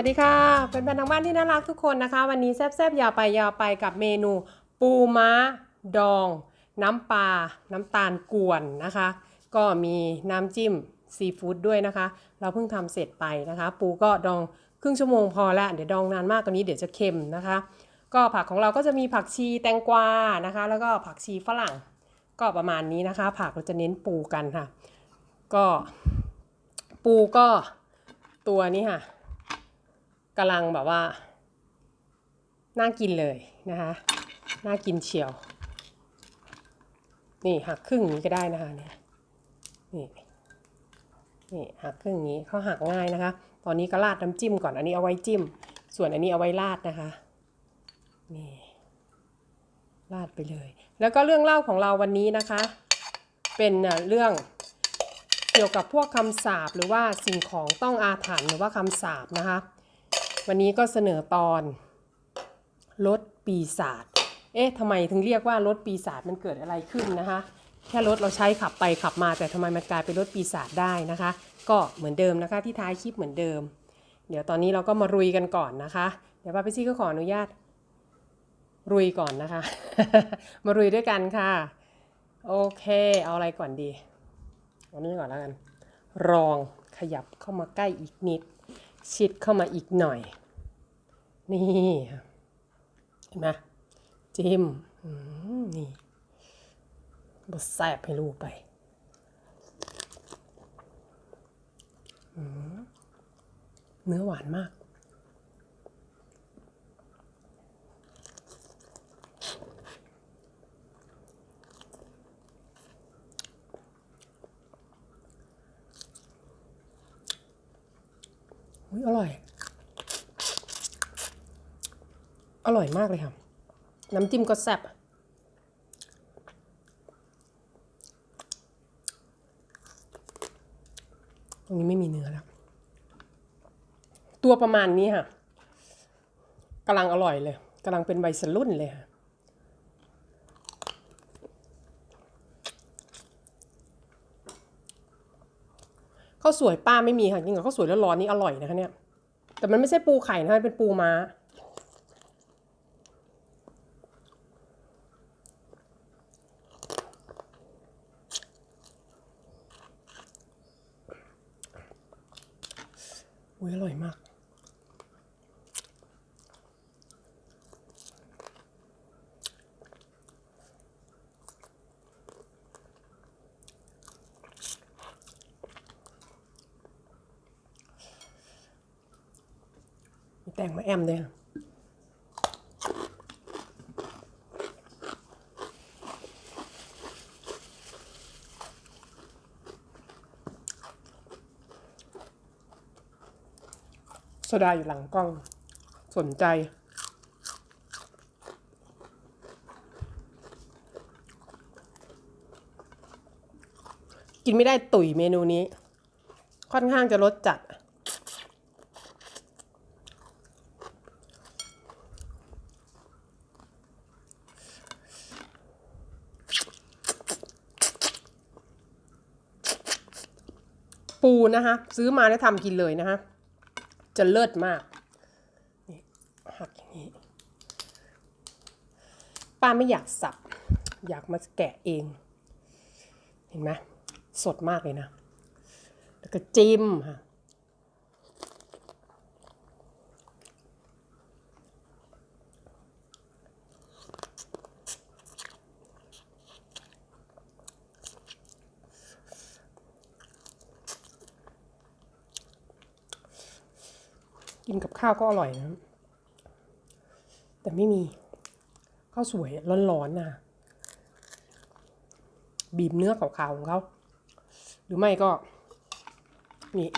สวัสดีค่ะเป็นแฟนทางบ้านที่น่ารักทุกคนนะคะ วันนี้แซ่บๆยาวไปยาวไปกับเมนู ปูม้า ดอง น้ำปลาน้ำตาลกวนนะคะ ก็มีน้ำจิ้มซีฟู้ดด้วยนะคะ เราเพิ่งทำเสร็จไปนะคะ ปูก็ดองครึ่งชั่วโมงพอแล้วเดี๋ยวดองนานมากกว่านี้เดี๋ยวจะเค็มนะคะ ก็ผักของเราก็จะมีผักชีแตงกวานะคะ แล้วก็ผักชีฝรั่ง ก็ประมาณนี้นะคะ ผักเราจะเน้นปูกันค่ะ ก็ปูก็ตัวนี้ค่ะ กำลังแบบว่า น่ากินเลยนะคะ น่ากินเฉียว นี่หักครึ่งนี้ก็ได้นะคะเนี่ยนี่นี่หักครึ่งนี้เขาหักง่ายนะคะ ตอนนี้ก็ราดน้ำจิ้มก่อนอันนี้เอาไว้จิ้ม ส่วนอันนี้เอาไว้ราดนะคะนี่ราดไปเลย แล้วก็เรื่องเล่าของเราวันนี้นะคะ เป็นเรื่องเกี่ยวกับพวกคำสาปหรือว่าสิ่งของต้องอาถรรพ์หรือว่าคำสาปนะคะ วันนี้ก็เสนอตอนรถปีศาจ เอ๊ะทำไมถึงเรียกว่ารถปีศาจมันเกิดอะไรขึ้นนะคะ แค่รถเราใช้ขับไปขับมา แต่ทำไมมันกลายเป็นรถปีศาจได้นะคะ ก็เหมือนเดิมนะคะ ที่ท้ายคลิปเหมือนเดิม เดี๋ยวตอนนี้เราก็มารุยกันก่อนนะคะ เดี๋ยวป้าพี่ซี่ก็ขออนุญาตรุยก่อนนะคะ มารุยด้วยกันค่ะ โอเค เอาอะไรก่อนดี เอานี้ก่อนแล้วกัน รองขยับเข้ามาใกล้อีกนิด ชิดเข้ามาอีกหน่อย นี่เห็นไหมจิ้มอืมนี่บดแซบให้ลูกไปเนื้อหวานมาก อุ๊ยอร่อย อร่อยมากเลยค่ะ น้ำจิ้มก็แซ่บตรงนี้ไม่มีเนื้อแล้ว ตัวประมาณนี้ค่ะกำลังอร่อยเลยกำลังเป็นใบสรุ่นเลยค่ะ ข้าวสวยป้าไม่มีค่ะจริงๆข้าวสวยแล้วร้อนๆนี่อร่อยนะคะเนี่ยแต่มันไม่ใช่ปูไข่นะคะมันเป็นปูม้า อุ้ยอร่อยมาก แต่งมาแอมด้วยโซดาอยู่หลังกล้อง สนใจ กินไม่ได้ตุ๋ยเมนูนี้ ค่อนข้างจะรสจัด ปู นะคะ ซื้อมาแล้วทำกินเลยนะคะ จะเลิศมากหักอย่างนี้ ป้าไม่อยากสับ อยากมาแกะเอง เห็นไหมสดมากเลยนะ แล้วก็จิ้มค่ะ กินกับข้าวก็อร่อยนะ แต่ไม่มีข้าวสวยร้อนๆนะบีบเนื้อขาวๆของเขา หรือไม่ก็ นี่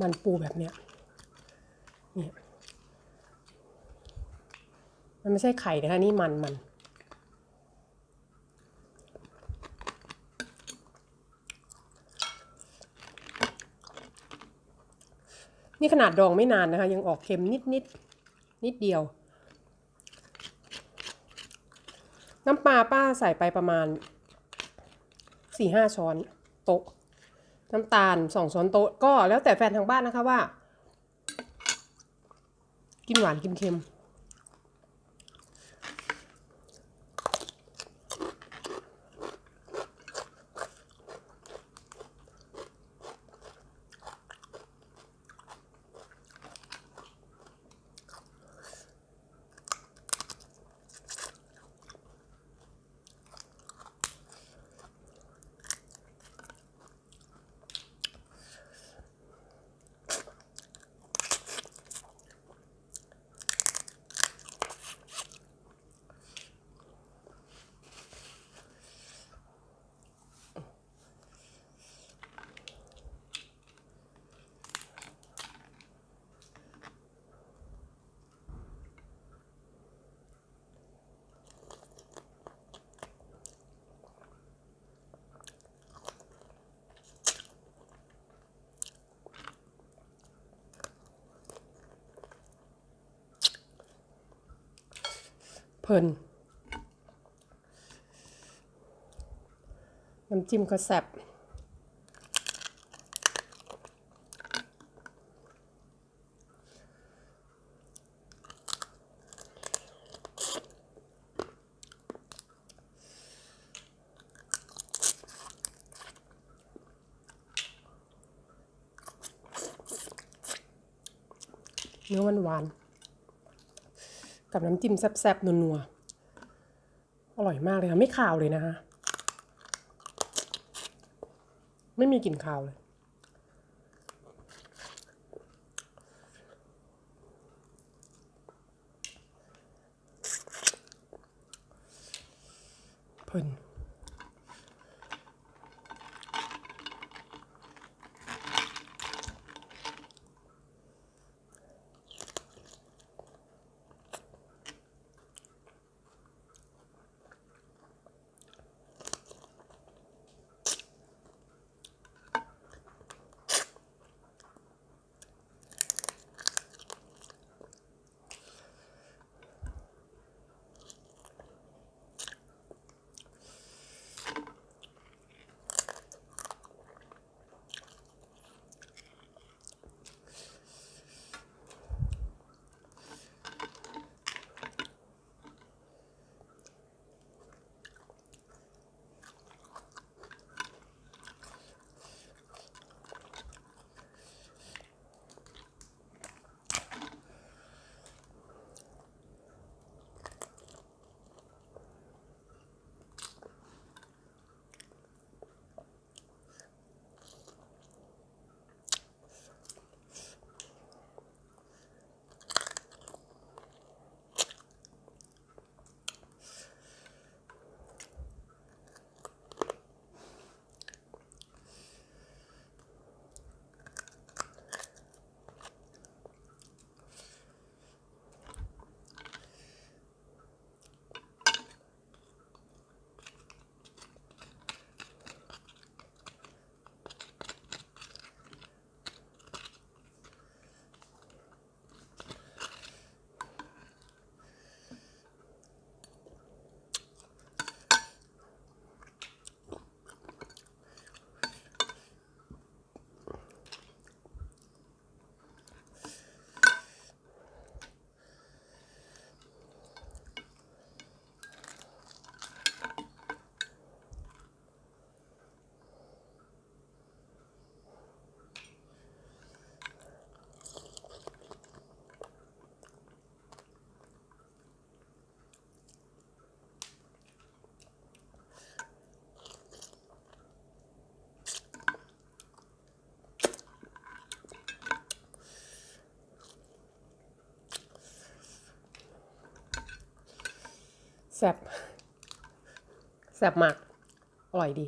มันปูแบบเนี้ยนี่มันไม่ใช่ไข่นะคะนี่มันมัน นี่ขนาดดองไม่นานนะคะ ยังออกเค็มนิดนิดนิดเดียว น้ำปลาป้าใส่ไปประมาณสี่ห้าช้อนโต๊ะ น้ำตาลสองช้อนโต๊ะก็แล้วแต่แฟนทางบ้านนะคะว่า กินหวานกินเค็ม เพลินน้ำจิ้มก็แซ่บเนื้อหวานๆกับ น้ำจิ้มแซ่บๆนัวๆ อร่อยมากเลยค่ะไม่ขาวเลยนะคะ ไม่มีกลิ่นขาวเลย เพลิน แซ่บแซ่บมาก อร่อยดี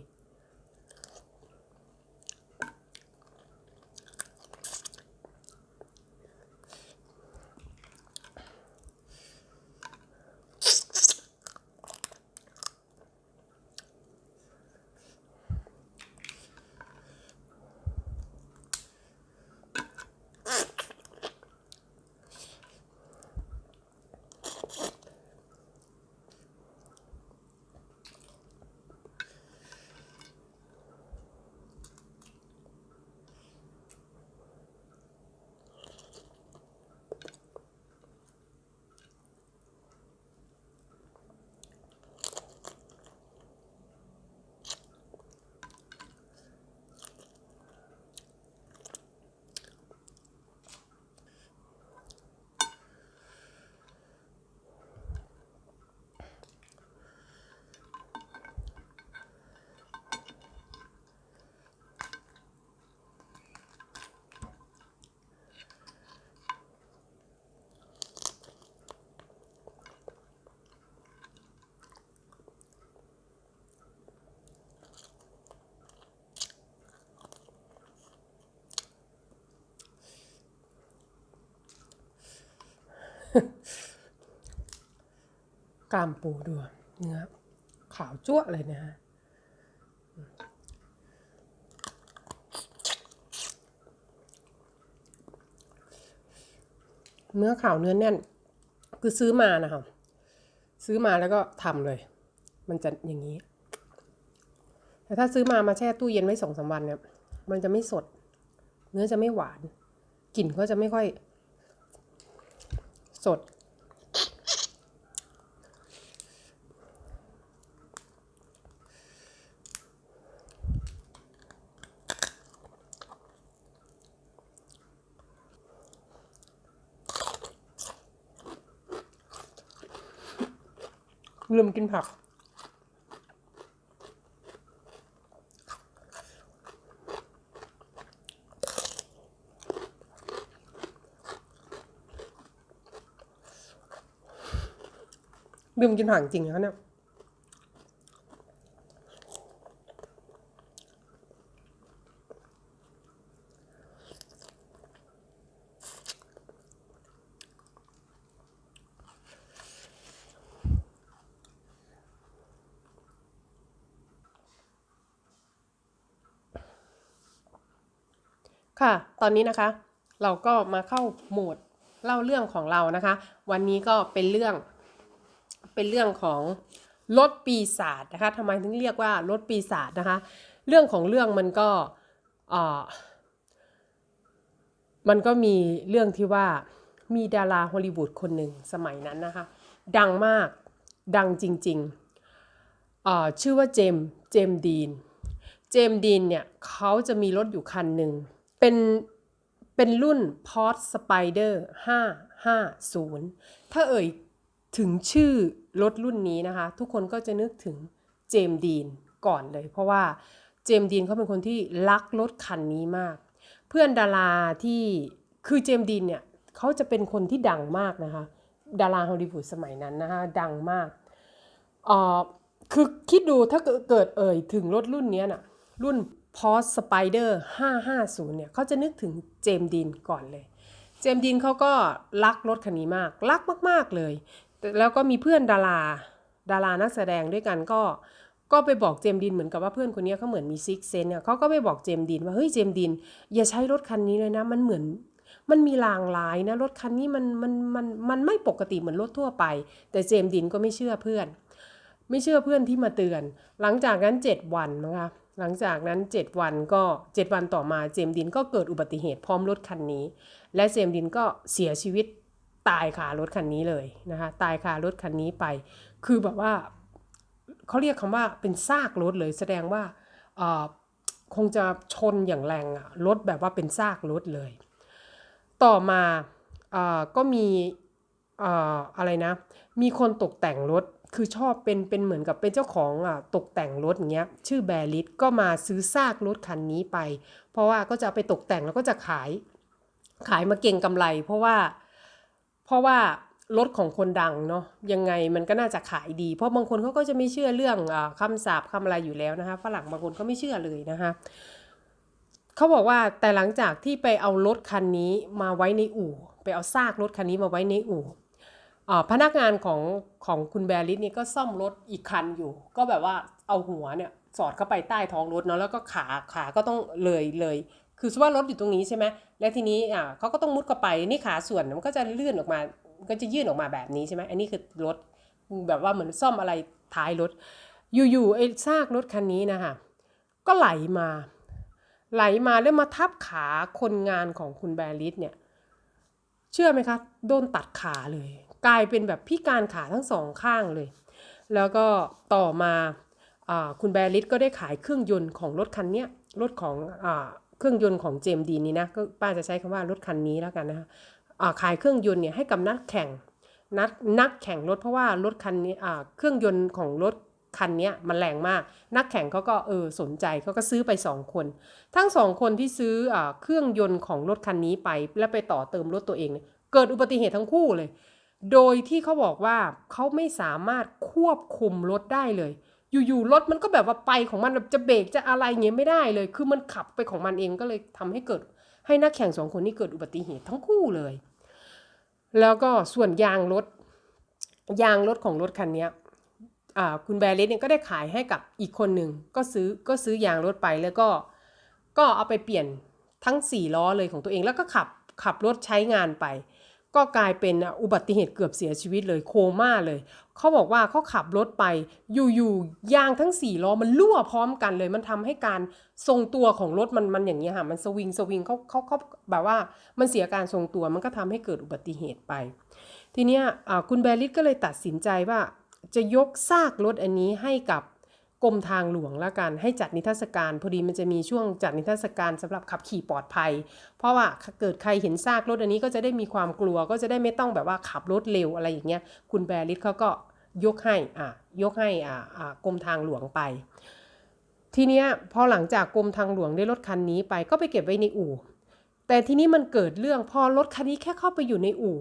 กล้ามปูดูเนื้อขาวจั่วเลยนะฮะเนื้อขาวเนื้อแน่น คือซื้อมานะคะซื้อมาแล้วก็ทำเลย มันจะอย่างนี้ แต่ถ้าซื้อมามาแช่ตู้เย็นไว้สองสามวันเนี่ย มันจะไม่สด เนื้อจะไม่หวาน กลิ่นก็จะไม่ค่อย สด นผัก ลืมกินผักจริงนะเนี่ย ค่ะ ตอนนี้นะคะ เราก็มาเข้าโหมดเล่าเรื่องของเรานะคะ วันนี้ก็เป็นเรื่อง เป็นเรื่องของรถปีศาจนะคะทำไมถึงเรียกว่ารถปีศาจนะคะ เรื่องของเรื่องมันก็มันก็มีเรื่องที่ว่ามีดาราฮอลลีวูดคนหนึ่งสมัยนั้นนะคะ ดังมากดังจริงๆชื่อว่าเจมเจมดีน เจมดีนเนี่ยเขาจะมีรถอยู่คันหนึ่ง เป็นเป็นรุ่น Pors Spider 550 ถ้าเอ่ยถึงชื่อรถรุ่นนี้นะคะ ทุกคนก็จะนึกถึงเจมดีนก่อนเลย เพราะว่าเจมดีนเขาเป็นคนที่รักรถคันนี้มาก เพื่อนดาราที่คือเจมดีนเนี่ยเขาจะเป็นคนที่ดังมากนะคะ ดาราฮอลลีวูดสมัยนั้นนะคะ ดังมากอ่อคือคิดดูถ้าเกิดเกิดเอ่ยถึงรถรุ่นเนี้ยน่ะรุ่น Porsche Spider 550 เนี่ยเขาจะนึกถึงเจมดีนก่อนเลย เจมดีนเขาก็รักรถคันนี้มาก รักมาก ๆ เลย แล้วก็มีเพื่อนดาราดารานักแสดงด้วยกันก็ก็ไปบอกเจมดีนเหมือนกับว่าเพื่อนคนนี้เขาเหมือนมีซิกเซนเนี่ยเขาก็ไปบอกเจมดีนว่าเฮ้ยเจมดีนอย่าใช้รถคันนี้เลยนะ มันเหมือนมันมีลางร้ายนะรถคันนี้มันมันมันมันไม่ปกติเหมือนรถทั่วไป แต่เจมดีนก็ไม่เชื่อเพื่อน ไม่เชื่อเพื่อนที่มาเตือน หลังจากนั้น 7 วันนะคะ หลังจากนั้น 7 วันก็ 7 วันต่อมาเจมดินก็เกิดอุบัติเหตุพร้อมรถคันนี้ และเจมดินก็เสียชีวิตตายคารถคันนี้เลยนะคะตายคารถคันนี้ไป คือแบบว่าเขาเรียกคำว่าเป็นซากรถเลย แสดงว่าคงจะชนอย่างแรงอะรถแบบว่าเป็นซากรถเลย ต่อมาอก็มีเอ่ออะไรนะ มีคนตกแต่งรถ คือชอบเป็นเป็นเหมือนกับเป็นเจ้าของอะตกแต่งรถอย่างเงี้ยชื่อแบริสก็มาซื้อซากรถคันนี้ไป เพราะว่าก็จะไปตกแต่งแล้วก็จะขายขายมาเก่งกำไร เพราะว่าเพราะว่ารถของคนดังเนาะยังไงมันก็น่าจะขายดี เพราะบางคนเขาก็จะไม่เชื่อเรื่องอคำสาปคำอะไรอยู่แล้วนะคะฝรั่งบางคนเขาไม่เชื่อเลยนะคะเขาบอกว่าแต่หลังจากที่ไปเอารถคันนี้มาไว้ในอู่ ไปเอาซากรถคันนี้มาไว้ในอู่ พนักงานของของคุณแบริสนี่ก็ซ่อมรถอีกคันอยู่ ก็แบบว่าเอาหัวเนี่ยสอดเข้าไปใต้ท้องรถเนาะแล้วก็ขาขาก็ต้องเลยเลย คือสว่ารถอยู่ตรงนี้ใช่ไหมและทีนี้อ่าเขาก็ต้องมุดเข้าไปนี่ขาส่วนมันก็จะเลื่อนออกมาก็จะยื่นออกมาแบบนี้ใช่ไหมอันนี้คือรถแบบว่าเหมือนซ่อมอะไรท้ายรถ อยู่ๆไอ้ซากรถคันนี้นะคะก็ไหลมา ไหลมาแล้วมาทับขาคนงานของคุณแบริสเนี่ย เชื่อไหมคะโดนตัดขาเลย กลายเป็นแบบพิการขาทั้งสองข้างเลย แล้วก็ต่อมาอคุณแบริสก็ได้ขายเครื่องยนต์ของรถคันนี้รถของอเครื่องยนต์ของเจมดีนี่นะก็ป้าจะใช้คำว่ารถคันนี้แล้วกันนะคะขายเครื่องยนต์เนี่ยให้กับนักแข่งนักนักแข่งรถเพราะว่ารถคันนี้เครื่องยนต์ของรถคันนี้มันแรงมาก นักแข่งเขาก็เออสนใจเขาก็ซื้อไปสองคน ทั้งสองคนที่ซื้ออเครื่องยนต์ของรถคันนี้ไป แล้วไปต่อเติมรถตัวเองเเกิดอุบัติเหตุทั้งคู่เลย โดยที่เขาบอกว่าเขาไม่สามารถควบคุมรถได้เลย อยู่ๆรถมันก็แบบว่าไปของมันแบบจะเบรกจะอะไรเงี้ยไม่ได้เลย คือมันขับไปของมันเองก็เลยทำให้เกิด ให้นักแข่งสองคนนี้เกิดอุบัติเหตุทั้งคู่เลย แล้วก็ส่วนยางรถ ยางรถของรถคันนี้คุณแบริสเนี่ยก็ได้ขายให้กับอีกคนหนึ่งก็ซื้อก็ซื้อยางรถไปแล้วก็ก็เอาไปเปลี่ยนทั้ง 4 ล้อเลยของตัวเองแล้วก็ขับขับรถใช้งานไป ก็กลายเป็นอุบัติเหตุเกือบเสียชีวิตเลยโคม่าเลย เขาบอกว่าเขาขับรถไปอยู่ๆยางทั้ง4ล้อมันรั่วพร้อมกันเลย มันทำให้การทรงตัวของรถมันมันอย่างเงี้ยค่ะมันสวิงสวิงเขาเขาเขาแบบว่ามันเสียการทรงตัวมันก็ทำให้เกิดอุบัติเหตุไป ทีเนี้ยคุณแบริสก็เลยตัดสินใจว่าจะยกซากรถอันนี้ให้กับ กรมทางหลวงละกันให้จัดนิทรรศการ พอดีมันจะมีช่วงจัดนิทรรศการสำหรับขับขี่ปลอดภัย เพราะว่าเกิดใครเห็นซากรถอันนี้ก็จะได้มีความกลัวก็จะได้ไม่ต้องแบบว่าขับรถเร็วอะไรอย่างเงี้ยคุณแบริสเขาก็ยกให้อะยกให้อ่าอ่ากรมทางหลวงไป ทีเนี้ยพอหลังจากกรมทางหลวงได้รถคันนี้ไปก็ไปเก็บไว้ในอู่ แต่ทีนี้มันเกิดเรื่องพอรถคันนี้แค่เข้าไปอยู่ในอู่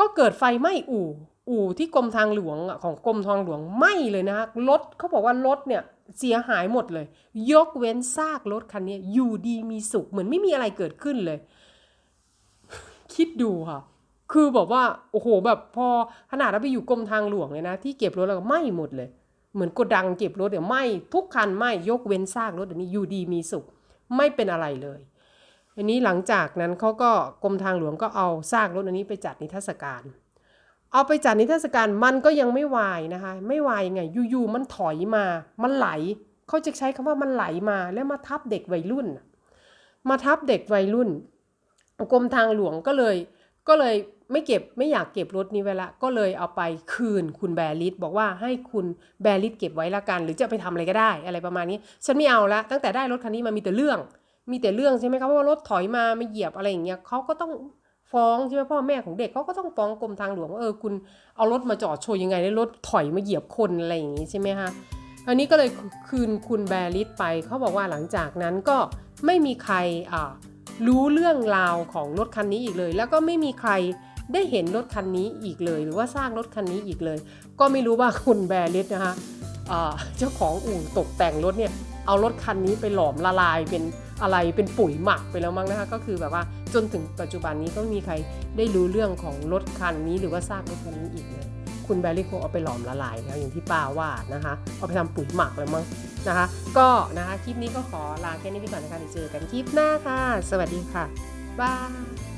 ก็เกิดไฟไหม้อู่ อู่ที่กรมทางหลวงอะของกรมทางหลวงไม้เลยนะรถเขาบอกว่ารถเนี่ยเสียหายหมดเลย ยกเว้นซากรถคันนี้อยู่ดีมีสุขเหมือนไม่มีอะไรเกิดขึ้นเลย คิดดูค่ะ คือแบบว่าโอ้โหแบบพอขนาดเราไปอยู่กรมทางหลวงเลยนะ ที่เก็บรถแล้วก็ไหม้หมดเลย เหมือนกดังเก็บรถเนี่ยวไหม้ทุกคันไหม้ยกเว้นซากรถอันนี้อยู่ดีมีสุข ไม่เป็นอะไรเลยอันนี้หลังจากนั้นเขาก็กรมทางหลวงก็เอาซากรถอันนี้ไปจัดนิทรรศการ เอาไปจัดนิทรรศการมันก็ยังไม่วายนะคะ ไม่วายยังไงอยู่ๆมันถอยมา มันไหล เขาจะใช้คำว่ามันไหลมาแล้วมาทับเด็กวัยรุ่น มาทับเด็กวัยรุ่นกรมทางหลวงก็เลย ก็เลยไม่เก็บไม่อยากเก็บรถนี้ไว้ละ ก็เลยเอาไปคืนคุณแบริสบอกว่าให้คุณแบริสเก็บไว้ละกัน หรือจะไปทำอะไรก็ได้อะไรประมาณนี้ ฉันไม่เอาละตั้งแต่ได้รถคันนี้มามีแต่เรื่อง มีแต่เรื่องใช่ไหมครับเพราะว่ารถถอยมาม่เหยียบอะไรอย่างเงี้ยเขาก็ต้อง ฟ้องใช่ไหมพ่อแม่ของเด็กเขาก็ต้องฟ้องกรมทางหลวงว่าเออคุณเอารถมาจอดโชว์ยังไงแล้รถถอยมาเหยียบคนอะไรอย่างงี้ใช่ไหมคะอันนี้ก็เลยคืนคุณแบริสไปเขาบอกว่าหลังจากนั้นก็ไม่มีใครอ่ารู้เรื่องราวของรถคันนี้อีกเลย แล้วก็ไม่มีใครได้เห็นรถคันนี้อีกเลย หรือว่าสร้างรถคันนี้อีกเลย ก็ไม่รู้ว่าคุณแบริสนะคะอ่าเจ้าของอู่ตกแต่งรถเนี่ยเอารถคันนี้ไปหลอมละลายเป็น อะไรเป็นปุ๋ยหมักไปแล้วมั้งนะคะ ก็คือแบบว่าจนถึงปัจจุบันนี้ก็ไม่มีใครได้รู้เรื่องของรถคันนี้หรือว่าซากรถคันนี้อีกเลยคุณแบรี่คงเอาไปหลอมละลายแล้วอย่างที่ป้าว่านะคะ เอาไปทำปุ๋ยหมักแล้วมั้งนะคะ ก็นะคะคลิปนี้ก็ขอลาแค่นี้ไปก่อนนะคะเดี๋ยวเจอกันคลิปหน้าค่ะ สวัสดีค่ะบาย